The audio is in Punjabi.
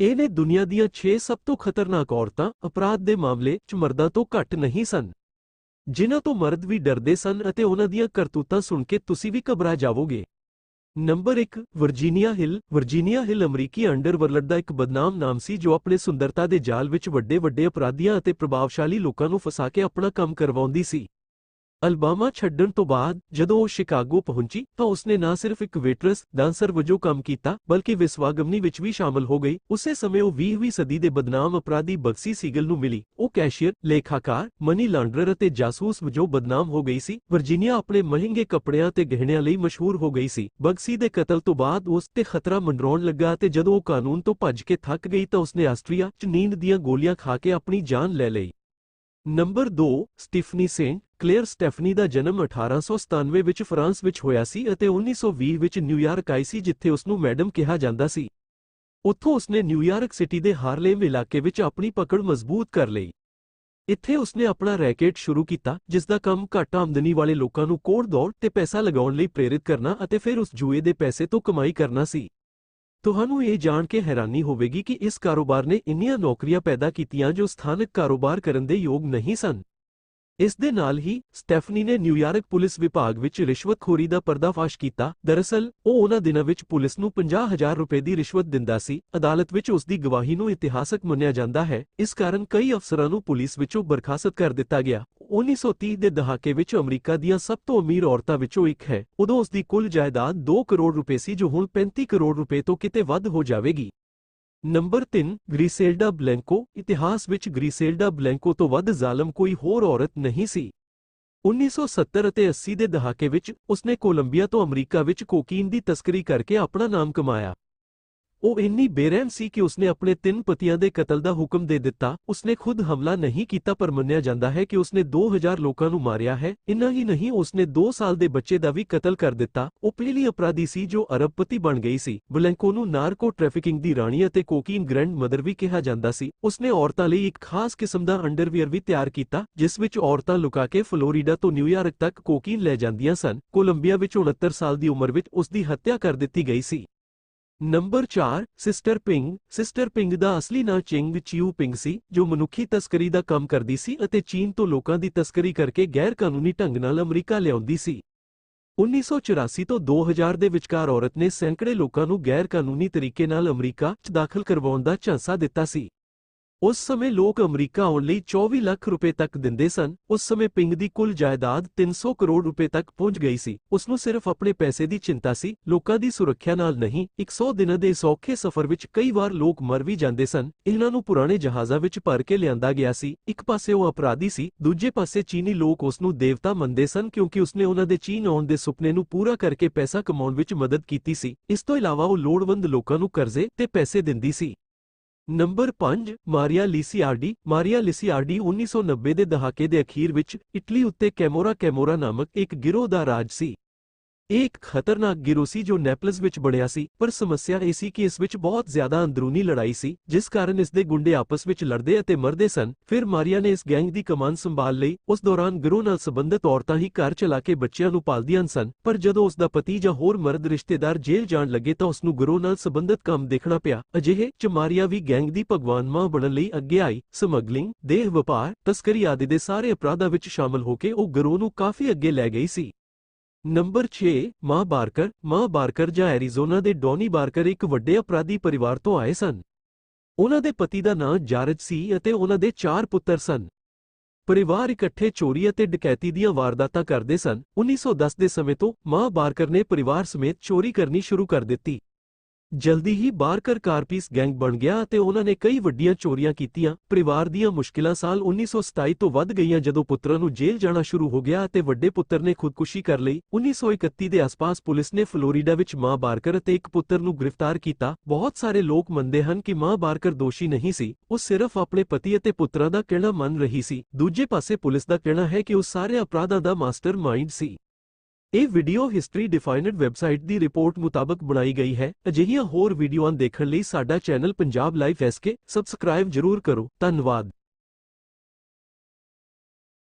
ਇਹ ਨੇ ਦੁਨੀਆ ਦੀਆਂ 6 ਸਭ ਤੋਂ ਖਤਰਨਾਕ ਔਰਤਾਂ, ਅਪਰਾਧ ਦੇ ਮਾਮਲੇ 'ਚ ਮਰਦਾਂ ਤੋਂ ਘੱਟ ਨਹੀਂ ਸਨ। ਜਿਨ੍ਹਾਂ ਤੋਂ ਮਰਦ ਵੀ ਡਰਦੇ ਸਨ ਅਤੇ ਉਹਨਾਂ ਦੀਆਂ ਕਰਤੂਤਾਂ ਸੁਣ ਕੇ ਤੁਸੀਂ ਵੀ ਘਬਰਾ ਜਾਵੋਗੇ। Number 1 Virginia Hill. Virginia Hill ਅਮਰੀਕੀ ਅੰਡਰਵਰਲਡ ਦਾ ਇੱਕ ਬਦਨਾਮ ਨਾਮ ਸੀ ਜੋ ਆਪਣੇ ਸੁੰਦਰਤਾ ਦੇ ਜਾਲ ਵਿੱਚ ਵੱਡੇ ਵੱਡੇ ਅਪਰਾਧੀਆਂ ਅਤੇ ਪ੍ਰਭਾਵਸ਼ਾਲੀ ਲੋਕਾਂ ਨੂੰ ਫਸਾ ਕੇ ਆਪਣਾ ਕੰਮ ਕਰਵਾਉਂਦੀ ਸੀ। ਅਲਬਾਮਾ ਛੱਡਣ ਤੋਂ ਬਾਅਦ ਜਦੋਂ ਉਹ ਸ਼ਿਕਾਗੋ ਪਹੁੰਚੀ ਤਾਂ ਉਸਨੇ ਨਾ ਸਿਰਫ ਇੱਕ ਵੇਟਰਸ, ਡਾਂਸਰ ਵਜੋਂ ਕੰਮ ਕੀਤਾ, ਬਲਕਿ ਵਿਸਵਾਗਮਨੀ ਵਿੱਚ ਵੀ ਸ਼ਾਮਲ ਹੋ ਗਈ। ਉਸੇ ਸਮੇਂ ਉਹ 20ਵੀਂ ਸਦੀ ਦੇ ਬਦਨਾਮ ਅਪਰਾਧੀ ਬਕਸੀ ਸੀਗਲ ਨੂੰ ਮਿਲੀ। ਉਹ ਕੈਸ਼ੀਅਰ, ਲੇਖਾਕਾਰ, ਮਨੀ ਲਾਂਡਰਰ ਅਤੇ ਜਾਸੂਸ ਵਜੋਂ ਬਦਨਾਮ ਹੋ ਗਈ ਸੀ। ਵਰਜੀਨੀਆ ਆਪਣੇ ਮਹਿੰਗੇ ਕੱਪੜਿਆਂ ਤੇ ਗਹਿਣਿਆਂ ਲਈ ਮਸ਼ਹੂਰ ਹੋ ਗਈ ਸੀ। ਬਕਸੀ ਦੇ ਕਤਲ ਤੋਂ ਬਾਅਦ ਉਸ ਤੇ ਖਤਰਾ ਮੰਡਰਾਉਣ ਲੱਗਾ ਤੇ ਜਦੋਂ ਉਹ ਕਾਨੂੰਨ ਤੋਂ ਭੱਜ ਕੇ ਥੱਕ ਗਈ ਤਾਂ ਉਸਨੇ ਆਸਟਰੀਆ 'ਚ ਨੀਂਦ ਦੀਆਂ ਗੋਲੀਆਂ ਖਾ ਕੇ ਆਪਣੀ ਜਾਨ ਲੈ ਲਈ। Number 2 Stephanie Saint Clair Stephanie ਦਾ ਜਨਮ 1897 ਵਿੱਚ ਫਰਾਂਸ ਵਿੱਚ ਹੋਇਆ ਸੀ ਅਤੇ 1920 ਵਿੱਚ ਨਿਊਯਾਰਕ ਆਈ ਸੀ ਜਿੱਥੇ ਉਸ ਨੂੰ ਮੈਡਮ ਕਿਹਾ ਜਾਂਦਾ ਸੀ। ਉੱਥੋਂ ਉਸਨੇ ਨਿਊਯਾਰਕ ਸਿਟੀ ਦੇ ਹਾਰਲੇਮ ਇਲਾਕੇ ਵਿੱਚ ਆਪਣੀ ਪਕੜ ਮਜ਼ਬੂਤ ਕਰ ਲਈ। ਇੱਥੇ ਉਸਨੇ ਆਪਣਾ ਰੈਕੇਟ ਸ਼ੁਰੂ ਕੀਤਾ, ਜਿਸ ਦਾ ਕੰਮ ਘੱਟ ਆਮਦਨੀ ਵਾਲੇ ਲੋਕਾਂ ਨੂੰ ਕੋੜ ਦੌੜ ਤੇ ਪੈਸਾ ਲਗਾਉਣ ਲਈ ਪ੍ਰੇਰਿਤ ਕਰਨਾ ਅਤੇ ਫਿਰ ਉਸ ਜੂਏ ਦੇ ਪੈਸੇ ਤੋਂ ਕਮਾਈ ਕਰਨਾ ਸੀ। ਤੁਹਾਨੂੰ ਇਹ ਜਾਣ ਕੇ ਹੈਰਾਨੀ ਹੋਵੇਗੀ ਕਿ ਇਸ ਕਾਰੋਬਾਰ ਨੇ ਇੰਨੀਆਂ ਨੌਕਰੀਆਂ ਪੈਦਾ ਕੀਤੀਆਂ ਜੋ ਸਥਾਨਕ ਕਾਰੋਬਾਰ ਕਰਨ ਦੇ ਯੋਗ ਨਹੀਂ ਸਨ। ਇਸ ਦੇ ਨਾਲ ਹੀ ਸਟੈਫਨੀ ਨੇ ਨਿਊਯਾਰਕ ਪੁਲਿਸ ਵਿਭਾਗ ਵਿੱਚ ਰਿਸ਼ਵਤਖੋਰੀ ਦਾ ਪਰਦਾਫਾਸ਼ ਕੀਤਾ। ਦਰਅਸਲ, ਉਹ ਉਹਨਾਂ ਦਿਨਾਂ ਵਿੱਚ ਪੁਲਿਸ ਨੂੰ 50000 ਰੁਪਏ ਦੀ ਰਿਸ਼ਵਤ ਦਿੰਦਾ ਸੀ। ਅਦਾਲਤ ਵਿੱਚ ਉਸ ਦੀ ਗਵਾਹੀ ਨੂੰ ਇਤਿਹਾਸਕ ਮੰਨਿਆ ਜਾਂਦਾ ਹੈ। ਇਸ ਕਾਰਨ ਕਈ ਅਫਸਰਾਂ ਨੂੰ ਪੁਲਿਸ ਵਿੱਚੋਂ ਬਰਖਾਸਤ ਕਰ ਦਿੱਤਾ ਗਿਆ। 1930 ਦੇ ਦਹਾਕੇ ਵਿੱਚ ਅਮਰੀਕਾ ਦੀਆਂ ਸਭ ਤੋਂ ਅਮੀਰ ਔਰਤਾਂ ਵਿੱਚੋਂ ਇੱਕ ਹੈ। ਉਦੋਂ ਉਸ ਦੀ ਕੁੱਲ ਜਾਇਦਾਦ 2 ਕਰੋੜ ਰੁਪਏ ਸੀ, ਜੋ ਹੁਣ 35 ਕਰੋੜ ਰੁਪਏ ਤੋਂ ਕਿਤੇ ਵੱਧ ਹੋ ਜਾਵੇਗੀ। Number 3 Griselda Blanco. ਇਤਿਹਾਸ ਵਿੱਚ ਗ੍ਰੀਸੇਲਡਾ ਬਲੈਂਕੋ ਤੋਂ ਵੱਧ ਜ਼ਾਲਮ ਕੋਈ ਹੋਰ ਔਰਤ ਨਹੀਂ ਸੀ। 1970 ਅਤੇ 80 ਦੇ ਦਹਾਕੇ ਵਿੱਚ ਉਸਨੇ ਕੋਲੰਬੀਆ ਤੋਂ ਅਮਰੀਕਾ ਵਿੱਚ ਕੋਕੀਨ ਦੀ ਤਸਕਰੀ ਕਰਕੇ ਆਪਣਾ ਨਾਮ ਕਮਾਇਆ। ਉਹ ਇੰਨੀ ਬੇਰਹਿਮ ਸੀ ਕਿ ਉਸਨੇ ਆਪਣੇ ਤਿੰਨ ਪਤੀਆਂ ਦੇ ਕਤਲ ਦਾ ਹੁਕਮ ਦੇ ਦਿੱਤਾ। ਉਸਨੇ ਖੁਦ ਹਮਲਾ ਨਹੀਂ ਕੀਤਾ ਪਰ ਮੰਨਿਆ ਜਾਂਦਾ ਹੈ ਕਿ ਉਸਨੇ 2000 ਲੋਕਾਂ ਨੂੰ ਮਾਰਿਆ ਹੈ। ਇੰਨਾ ਹੀ ਨਹੀਂ, ਉਸਨੇ 2 ਸਾਲ ਦੇ ਬੱਚੇ ਦਾ ਵੀ ਕਤਲ ਕਰ ਦਿੱਤਾ। ਉਹ ਪਹਿਲੀ ਅਪਰਾਧੀ ਸੀ ਜੋ ਅਰਬਪਤੀ ਬਣ ਗਈ ਸੀ। ਬਲੈਂਕੋ ਨੂੰ ਨਾਰਕੋ ਟ੍ਰੈਫਿਕਿੰਗ ਦੀ ਰਾਣੀ ਅਤੇ ਕੋਕੀਨ ਗ੍ਰੈਂਡ ਮਦਰ ਵੀ ਕਿਹਾ ਜਾਂਦਾ ਸੀ। ਉਸਨੇ ਔਰਤਾਂ ਲਈ ਇੱਕ ਖਾਸ ਕਿਸਮ ਦਾ ਅੰਡਰਵੀਅਰ ਵੀ ਤਿਆਰ ਕੀਤਾ, ਜਿਸ ਵਿੱਚ ਔਰਤਾਂ ਲੁਕਾ ਕੇ ਫਲੋਰੀਡਾ ਤੋਂ ਨਿਊਯਾਰਕ ਤੱਕ ਕੋਕੀਨ ਲੈ ਜਾਂਦੀਆਂ ਸਨ। ਕੋਲੰਬੀਆ ਵਿੱਚ 69 ਸਾਲ ਦੀ ਉਮਰ ਵਿੱਚ ਉਸ ਦੀ ਹੱਤਿਆ ਕਰ ਦਿੱਤੀ ਗਈ ਸੀ। Number 4 sister Ping. Sister Ping ਦਾ ਅਸਲੀ ਨਾਂ ਚਿੰਗ ਚਿਊ ਪਿੰਗ ਸੀ, ਜੋ ਮਨੁੱਖੀ ਤਸਕਰੀ ਦਾ ਕੰਮ ਕਰਦੀ ਸੀ ਅਤੇ ਚੀਨ ਤੋਂ ਲੋਕਾਂ ਦੀ ਤਸਕਰੀ ਕਰਕੇ ਗੈਰ ਕਾਨੂੰਨੀ ਢੰਗ ਨਾਲ ਅਮਰੀਕਾ ਲਿਆਉਂਦੀ ਸੀ। 1984 ਤੋਂ 2000 ਦੇ ਵਿਚਕਾਰ ਔਰਤ ਨੇ ਸੈਂਕੜੇ ਲੋਕਾਂ ਨੂੰ ਗੈਰ ਕਾਨੂੰਨੀ ਤਰੀਕੇ ਨਾਲ ਅਮਰੀਕਾ 'ਚ ਦਾਖਲ ਕਰਵਾਉਣ ਦਾ ਝਾਂਸਾ ਦਿੱਤਾ ਸੀ। ਉਸ ਸਮੇਂ ਲੋਕ ਅਮਰੀਕਾ ਆਉਣ ਲਈ 24 ਲੱਖ ਰੁਪਏ ਤੱਕ ਦਿੰਦੇ ਸਨ। ਉਸ ਸਮੇਂ ਪਿੰਗ ਦੀ ਕੁੱਲ ਜਾਇਦਾਦ 300 ਕਰੋੜ ਰੁਪਏ ਤੱਕ ਪਹੁੰਚ ਗਈ ਸੀ। ਉਸ ਨੂੰ ਸਿਰਫ ਆਪਣੇ ਪੈਸੇ ਦੀ ਚਿੰਤਾ ਸੀ। ਲੋਕਾਂ ਦੀ ਸੁਰੱਖਿਆ ਨਾਲ ਨਹੀਂ 100 ਦਿਨਾਂ ਦੇ ਸੌਖੇ ਸਫ਼ਰ ਵਿੱਚ ਕਈ ਵਾਰ ਲੋਕ ਮਰ ਵੀ ਜਾਂਦੇ ਸਨ। ਇਹਨਾਂ ਨੂੰ ਪੁਰਾਣੇ ਜਹਾਜ਼ਾਂ ਵਿੱਚ ਭਰ ਕੇ ਲਿਆਂਦਾ ਗਿਆ ਸੀ। ਇੱਕ ਪਾਸੇ ਉਹ ਅਪਰਾਧੀ ਸੀ, ਦੂਜੇ ਪਾਸੇ ਚੀਨੀ ਲੋਕ ਉਸ ਨੂੰ ਦੇਵਤਾ ਮੰਨਦੇ ਸਨ ਕਿਉਂਕਿ ਉਸਨੇ ਉਹਨਾਂ ਦੇ ਚੀਨ ਆਉਣ ਦੇ ਸੁਪਨੇ ਨੂੰ ਪੂਰਾ ਕਰਕੇ ਪੈਸਾ ਕਮਾਉਣ ਵਿੱਚ ਮਦਦ ਕੀਤੀ ਸੀ। ਇਸ ਤੋਂ ਇਲਾਵਾ ਉਹ ਲੋੜਵੰਦ ਲੋਕਾਂ ਨੂੰ ਕਰਜ਼ੇ ਤੇ ਪੈਸੇ ਦਿੰਦੀ ਸੀ। ਨੰਬਰ 5 ਮਾਰੀਆ ਲਿਸੀਆਰਡੀ ਮਾਰੀਆ ਲਿਸੀਆਰਡੀ 1990 ਦੇ ਦਹਾਕੇ ਦੇ ਅਖੀਰ ਵਿੱਚ ਇਟਲੀ ਉੱਤੇ ਕੈਮੋਰਾ ਕੈਮੋਰਾ ਨਾਮਕ ਇੱਕ ਗਿਰੋਹ ਦਾ ਰਾਜ ਸੀ। ਇਹ ਇੱਕ ਖਤਰਨਾਕ ਗਿਰੋਹ ਸੀ ਜੋ ਨੈਪਲਸ ਵਿੱਚ ਬਣਿਆ ਸੀ, ਪਰ ਸਮੱਸਿਆ ਇਹ ਸੀ ਕਿ ਇਸ ਵਿੱਚ ਬਹੁਤ ਜ਼ਿਆਦਾ ਅੰਦਰੂਨੀ ਲੜਾਈ ਸੀ, ਜਿਸ ਕਾਰਨ ਇਸ ਦੇ ਗੁੰਡੇ ਆਪਸ ਵਿੱਚ ਲੜਦੇ ਅਤੇ ਮਰਦੇ ਸਨ, ਫਿਰ ਮਾਰੀਆ ਨੇ ਇਸ ਗੈਂਗ ਦੀ ਕਮਾਨ ਸੰਭਾਲ ਲਈ ਉਸ ਦੌਰਾਨ ਗਿਰੋਹ ਨਾਲ ਸੰਬੰਧਿਤ ਔਰਤਾਂ ਹੀ ਘਰ ਚਲਾ ਕੇ ਬੱਚਿਆਂ ਨੂੰ ਪਾਲਦੀਆਂ ਸਨ, ਪਰ ਜਦੋਂ ਉਸ ਦਾ ਪਤੀ ਜਾਂ ਹੋਰ ਮਰਦ ਰਿਸ਼ਤੇਦਾਰ ਜੇਲ੍ਹ ਜਾਣ ਲੱਗੇ ਤਾਂ ਉਸ ਨੂੰ ਗਿਰੋਹ ਨਾਲ ਸੰਬੰਧਿਤ ਕੰਮ ਦੇਖਣਾ ਪਿਆ, ਅਜਿਹੇ ਚ ਮਾਰੀਆ ਵੀ ਗੈਂਗ ਦੀ ਭਗਵਾਨ ਮਾਂ ਬਣਨ ਲਈ ਅੱਗੇ ਆਈ, ਸਮਗਲਿੰਗ, ਦੇਹ ਵਪਾਰ, ਤਸਕਰੀ ਆਦਿ ਦੇ ਸਾਰੇ ਅਪਰਾਧਾਂ ਵਿੱਚ ਸ਼ਾਮਲ ਹੋ ਕੇ ਉਹ ਗਿਰੋਹ ਨੂੰ ਕਾਫੀ ਅੱਗੇ ਲੈ ਗਈ ਸੀ। ਨੰਬਰ 6 ਮਾਂ ਬਾਰਕਰ ਮਾਂ ਬਾਰਕਰ ਜਾਂ ਐਰੀਜ਼ੋਨਾ ਦੇ ਡੋਨੀ ਬਾਰਕਰ ਇੱਕ ਵੱਡੇ ਅਪਰਾਧੀ ਪਰਿਵਾਰ ਤੋਂ ਆਏ ਸਨ। ਉਹਨਾਂ ਦੇ ਪਤੀ ਦਾ ਨਾਂ ਜਾਰਜ ਸੀ ਅਤੇ ਉਹਨਾਂ ਦੇ ਚਾਰ ਪੁੱਤਰ ਸਨ। ਪਰਿਵਾਰ ਇਕੱਠੇ ਚੋਰੀ ਅਤੇ ਡਕੈਤੀ ਦੀਆਂ ਵਾਰਦਾਤਾਂ ਕਰਦੇ ਸਨ। 1910 ਦੇ ਸਮੇਂ ਤੋਂ ਮਾਂ ਬਾਰਕਰ ਨੇ ਪਰਿਵਾਰ ਸਮੇਤ ਚੋਰੀ ਕਰਨੀ ਸ਼ੁਰੂ ਕਰ ਦਿੱਤੀ। ਜਲਦੀ ਹੀ ਬਾਰਕਰ ਕਾਰਪੀਸ ਗੈਂਗ ਬਣ ਗਿਆ ਅਤੇ ਉਹਨਾਂ ਨੇ ਕਈ ਵੱਡੀਆਂ ਚੋਰੀਆਂ ਕੀਤੀਆਂ। ਪਰਿਵਾਰ ਦੀਆਂ ਮੁਸ਼ਕਿਲਾਂ ਸਾਲ 1927 ਤੋਂ ਵੱਧ ਗਈਆਂ ਜਦੋਂ ਪੁੱਤਰਾਂ ਨੂੰ ਜੇਲ੍ਹ ਜਾਣਾ ਸ਼ੁਰੂ ਹੋ ਗਿਆ ਅਤੇ ਵੱਡੇ ਪੁੱਤਰ ਨੇ ਖੁਦਕੁਸ਼ੀ ਕਰ ਲਈ। 1931 ਦੇ ਆਸ-ਪਾਸ ਪੁਲਿਸ ਨੇ ਫਲੋਰੀਡਾ ਵਿੱਚ ਮਾਂ ਬਾਰਕਰ ਅਤੇ ਇੱਕ ਪੁੱਤਰ ਨੂੰ ਗ੍ਰਿਫਤਾਰ ਕੀਤਾ। ਬਹੁਤ ਸਾਰੇ ਲੋਕ ਮੰਨਦੇ ਹਨ ਕਿ ਮਾਂ ਬਾਰਕਰ ਦੋਸ਼ੀ ਨਹੀਂ ਸੀ। ਉਹ ਸਿਰਫ ਆਪਣੇ ਪਤੀ ਅਤੇ ਪੁੱਤਰਾਂ ਦਾ ਕਹਿਣਾ ਮੰਨ ਰਹੀ ਸੀ। ਦੂਜੇ ਪਾਸੇ ਪੁਲਿਸ ਦਾ ਕਹਿਣਾ ਹੈ ਕਿ ਉਹ ਸਾਰੇ ਅਪਰਾਧਾਂ ਦਾ ਮਾਸਟਰ ਮਾਈਂਡ ਸੀ। ਇਹ ਵੀਡੀਓ ਹਿਸਟਰੀ ਡਿਫਾਈਨਡ ਵੈਬਸਾਈਟ ਦੀ ਰਿਪੋਰਟ ਮੁਤਾਬਕ ਬਣਾਈ ਗਈ ਹੈ। ਅਜਿਹੀਆਂ ਹੋਰ ਵੀਡੀਓਆਂ ਦੇਖਣ ਲਈ ਸਾਡਾ channel Punjab life SK subscribe ਜਰੂਰ ਕਰੋ। ਧੰਨਵਾਦ।